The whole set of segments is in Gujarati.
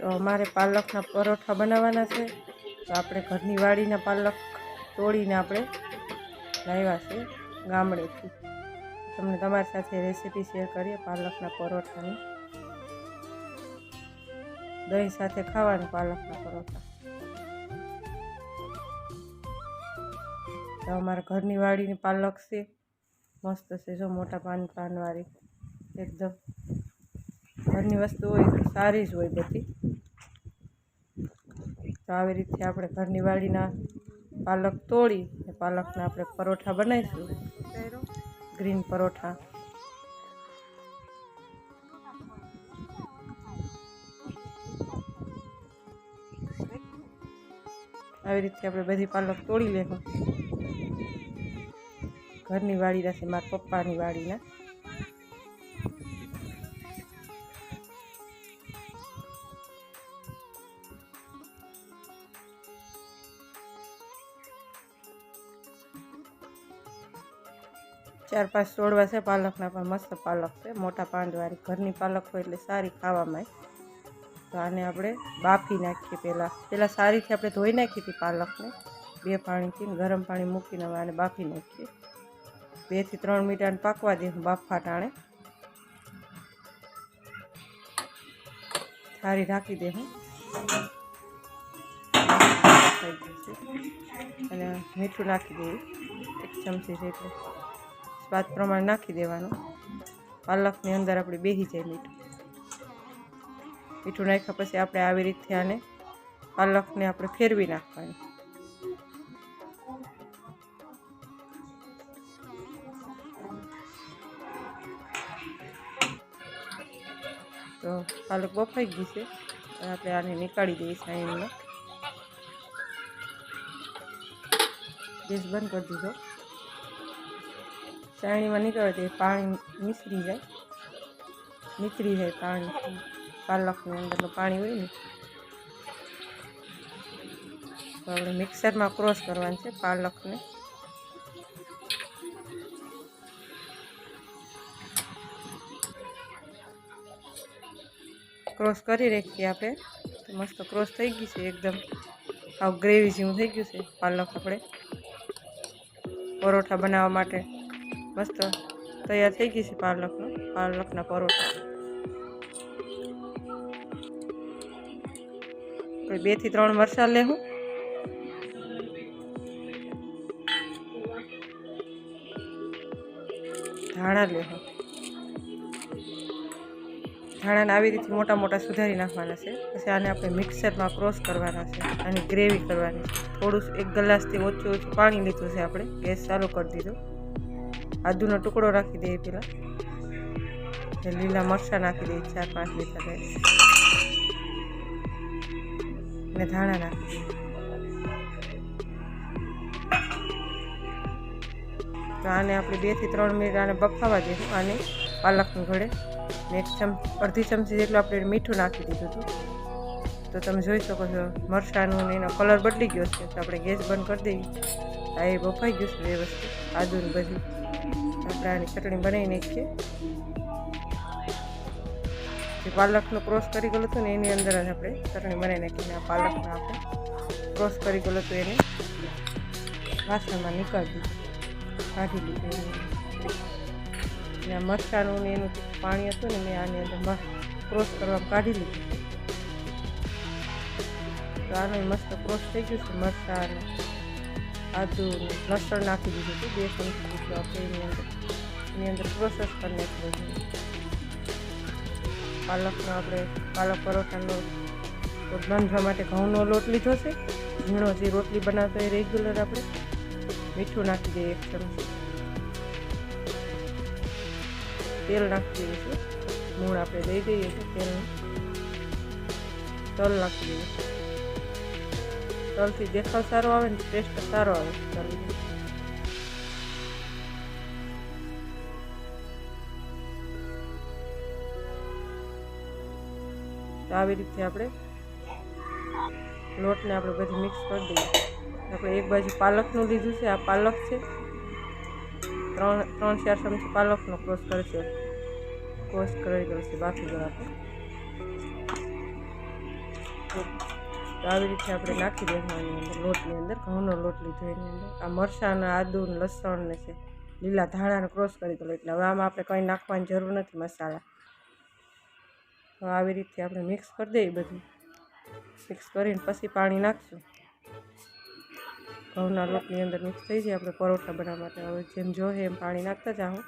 તો અમારે પાલકના પરોઠા બનાવવાના છે. તો આપણે ઘરની વાડીના પાલક તોડીને આપણે લાવ્યા છે ગામડેથી. તમને તમારી સાથે રેસીપી શેર કરીએ પાલકના પરોઠાની. દહીં સાથે ખાવાનું પાલકના પરોઠા. તો અમારા ઘરની વાડીની પાલક છે. મસ્ત છે જો મોટા પાન પાનવાળી. એકદમ ઘરની વસ્તુ હોય સારી જ હોય બધી. તો આવી રીતે આપણે ઘરની વાડીના પાલક તોડી પાલકના આપણે પરોઠા બનાવીશું. ગ્રીન પરોઠા. આવી રીતે આપણે બધી પાલક તોડી લેવું ઘરની વાડીના છે મારા પપ્પાની વાડીના. ચાર પાંચ છોડવા છે, પાલકના પણ મસ્ત પાલક છે. મોટા પાંદવાળી ઘરની પાલક હોય એટલે સારી ખાવામાં તો આને આપણે બાફી નાખીએ પહેલાં. પહેલાં સારીથી આપણે ધોઈ નાખી હતી પાલકને. બે પાણીથી ને ગરમ પાણી મૂકીને હવે આને બાફી નાખીએ. બેથી ત્રણ મિનિટ આને પાકવા દઈએ બાફા ટાણે સારી ઢાંકી દે હું. થઈ ગયું છે. અને મીઠું નાખી દઈએ એક ચમચી જેટલું. સ્વાદ પ્રમાણે નાખી દેવાનું. પાલકની અંદર આપણે બેસી જાય મીઠું. મીઠું નાખ્યા પછી આપણે આવી રીતે આને પાલકને આપણે ફેરવી નાખવાની. તો પાલક બફાઈ ગઈ છે. આપણે આને નીકાળી દઈએ સાઈડમાં. ગેસ બંધ કરી દીધો. ચાણીમાં નીકળે તો એ પાણી નીસરી જાય નીકળી જાય પાણી પાલકની અંદરનું પાણી હોય ને તો આપણે મિક્સરમાં ક્રોસ કરવાનું છે પાલકને. ક્રોસ કરી રાખીએ આપણે. તો મસ્ત ક્રોસ થઈ ગઈ છે એકદમ. આવ ગ્રેવી જેવું થઈ ગયું છે પાલક આપણે. પરોઠા બનાવવા માટે. મસ્ત તૈયાર થઈ ગઈ છે પાલકનો, પાલકના પરોઠા. આપણે બેથી ત્રણ મરચાં લેવું ધાણા લેવું ધાણાને આવી રીતે મોટા મોટા સુધારી નાખવાના છે. પછી આને આપણે મિક્સરમાં ક્રોસ કરવાના છે. આની ગ્રેવી કરવાની છે. થોડું એક ગ્લાસથી ઓછું ઓછું પાણી લીધું છે આપણે. ગેસ ચાલુ કરી દીધો. આદુનો ટુકડો રાખી દઈએ પહેલાં લીલા મરચાં નાખી દઈએ, ચાર પાંચ લીટર અને ધાણા નાખી દઈએ. તો આને આપણે બેથી ત્રણ મિનિટ આને બફાવા દઈશું આને પાલકની ઘડે ને એક ચમચી અડધી ચમચી જેટલું આપણે મીઠું નાખી દીધું હતું. તો તમે જોઈ શકો છો, મરચાંનું ને એનો કલર બદલી ગયો છે. તો આપણે ગેસ બંધ કરી દઈએ આ એ બફાઈ ગયું છે વ્યવસ્થિત આદુની બધી. આપણે ચટણી બનાવી નાખીએ. જે પાલકનો ક્રોસ કરી ગયેલો હતું ને એની અંદર જ આપણે ચટણી બનાવી નાખીને આ પાલકને આપણે ક્રોસ કરી ગયેલો હતું એને વાસણમાં નીકાળી દીધું. કાઢી લીધું એને. મરચાંનું ને એનું પાણી હતું ને મેં આની અંદર ક્રોસ કરવા કાઢી લીધું. તો આનો મસ્ત ક્રોસ થઈ ગયું છે મરચાં આદુ લસણ નાખી દીધું હતું બે ચમચી જેટલું આપણે એની અંદર એની અંદર પ્રોસેસ કરી પાલકનો આપણે પાલક પરોઠાનો બાંધવા માટે ઘઉંનો લોટ લીધો છે ઝીણો જે રોટલી બનાવતો એ રેગ્યુલર આપણે મીઠું નાખી દઈએ એક ચમચી તેલ નાખી દઈએ છીએ મૂળ આપણે દઈ દઈએ છીએ તેલ તલ નાખી દઈએ તલથી દેખાવ સારો આવે ને ટેસ્ટ સારો આવે તલ તો આવી રીતે આપણે લોટને આપણે બધી મિક્સ કરી દઈએ. આપણે એક બાજુ પાલકનું લીધું છે, આ પાલક છે. ત્રણ ત્રણ, ચાર ચમચી પાલકનો ક્રોસ કરશે ક્રોસ કરી છે બાકી પૂરું તો આવી રીતે આપણે નાખી દેવાની અંદર, લોટની અંદર, ઘઉંનો લોટ લીધો એની અંદર. આ મરચાંના આદુ ને લસણ ને છે, લીલા ધાણાને ક્રોસ કરી દીધો એટલે હવે આમાં આપણે કંઈ નાખવાની જરૂર નથી મસાલા. તો આવી રીતે આપણે મિક્સ કરી દઈએ બધું. મિક્સ કરીને પછી પાણી નાખશું. ઘઉંના લોટની અંદર મિક્સ થઈ જાય આપણે પરોઠા બનાવવા માટે. હવે જેમ જોઈએ એમ પાણી નાખતા જાઉં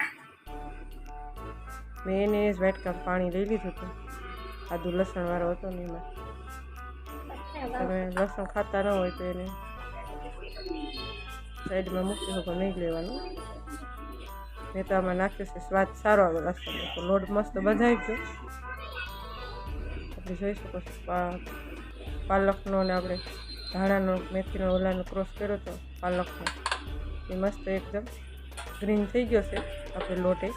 મેં એને જ વેટકામ પાણી લઈ લીધું હતું. આદુ લસણવાળો હતો ને એમાં. તમે લસણ ખાતા ન હોય તો એને સાઈડમાં મૂકી શકો, નહીં લેવાનું. મેં તો આમાં નાખ્યું છે સ્વાદ સારો આવે લસણનો તો લોટ મસ્ત બંધાઈ ગયો. આપણે જોઈ શકો છો પાલકનો ને આપણે ધાણાનો, મેથીનો ઓલાનો ક્રોસ કર્યો હતો પાલકનો. એ મસ્ત એકદમ ગ્રીન થઈ ગયો છે, આપણે લોટે.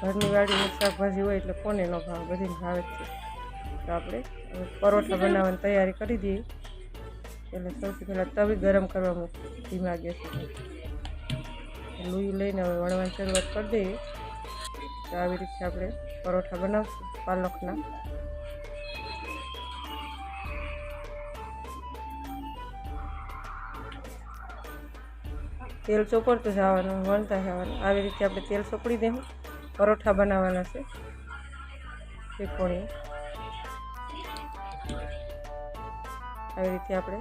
ઘરની વાડીની શાકભાજી હોય એટલે કોને ન ભાવે, બધીને ભાવે છે. તો આપણે પરોઠા બનાવવાની તૈયારી કરી દઈએ. એટલે સૌથી પહેલાં તવી ગરમ કરવા મૂકી ધીમા ગેસ લુઈ લઈને હવે વણવાની શરૂઆત કરી દઈએ. તો આવી રીતે આપણે પરોઠા બનાવશું પાલકના. તેલ ચોપડતું જવાનું વણતા જવાનું આવી રીતે આપણે તેલ ચોપડી દઈશું પરોઠા બનાવવાના છે. ત્રિકોણી આવી રીતે આપણે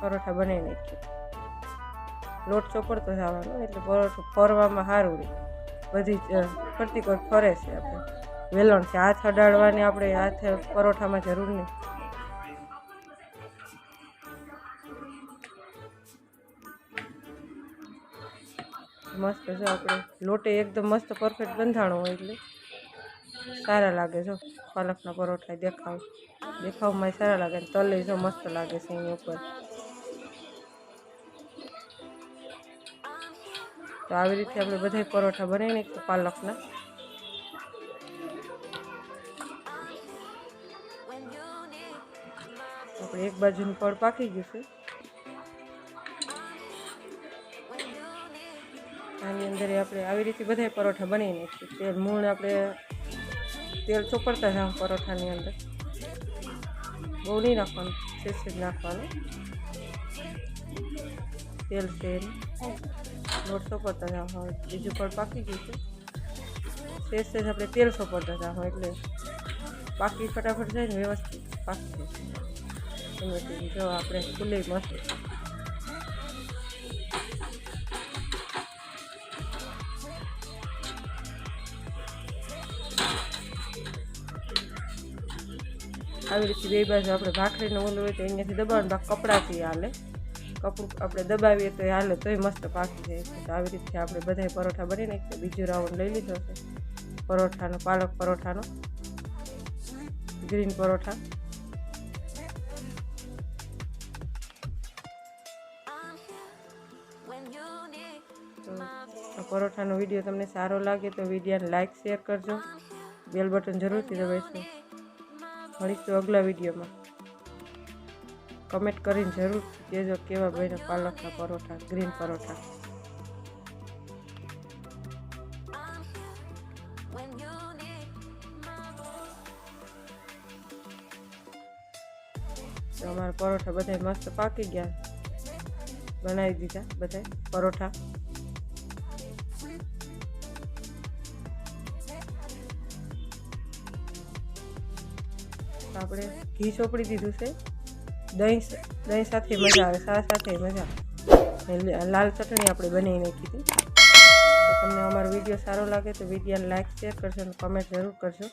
પરોઠા બનાવી નાખીએ. લોટ ચોપડતો થવાનો, એટલે પરોઠું ફરવામાં સારું રહે. બધી ફરતી કોઈ ફરે છે આપણે. વેલણથી હાથ અડાડવાની આપણે હાથ પરોઠામાં જરૂર નહીં. મસ્ત જો આપણે. લોટે એકદમ મસ્ત પરફેક્ટ બંધાણો હોય એટલે. સારા લાગે જો પાલકના પરોઠા દેખાવ. દેખાવમાં સારા લાગે ને તલે જો મસ્ત લાગે છે એની ઉપર. તો આવી રીતે આપણે બધા પરોઠા બનાવી નાખીએ પાલકના. આપણે એક બાજુનું પડ પાકી ગયું છે. આની અંદર આપણે આવી રીતે બધા પરોઠા બનાવી નાખીએ. તેલ મૂળ આપણે તેલ ચોપડતા જાઉં પરોઠાની અંદર. બહુ નહીં નાખવાનું સેજ જ નાખવાનું. તેલ તેલ. લોટ ચોપડતા જાવ હવે બીજું પણ પાકી ગયું છે. સેસ સેજ આપણે તેલ ચોપડતા જાવ એટલે પાકી ફટાફટ જાય ને વ્યવસ્થિત પાકી જાય જો આપણે ખુલ્લી મસ્ત આવી રીતે બે બાજુ આપણે ભાખરીને ઓલું હોય તો અહીંયાથી દબાવવાનું, બાકી કપડાથી હાલે. કપડું આપણે દબાવીએ તો એ હાલે, તોય મસ્ત પાકી જાય. છે તો આવી રીતે આપણે બધાય પરોઠા બની નાખીએ બીજો રાઉન્ડ લઈ લીધો છે. પરોઠાનો, પાલક પરોઠાનો. ગ્રીન પરોઠા. પરોઠાનો વીડિયો તમને સારો લાગે તો વિડીયોને લાઇક શેર કરજો. બેલ બટન જરૂરથી દબાવશો મળીશું અગલા વિડીયોમાં. કમેન્ટ કરીને જરૂર કહેજો કેવા બન્યા પાલકના પરોઠા ગ્રીન પરોઠા. અમારા પરોઠા બધા મસ્ત પાકી ગયા. બનાવી દીધા બધા પરોઠા. આપણે ઘી ચોપડી દીધું છે. દહીં દહીં સાથે મજા આવે સાસ સાથે મજા લાલ ચટણી આપણે બનાવી નાખી હતી. તો તમને અમારો વીડિયો સારો લાગે તો વિડીયોને લાઈક શેર કરજો અને કમેન્ટ જરૂર કરજો.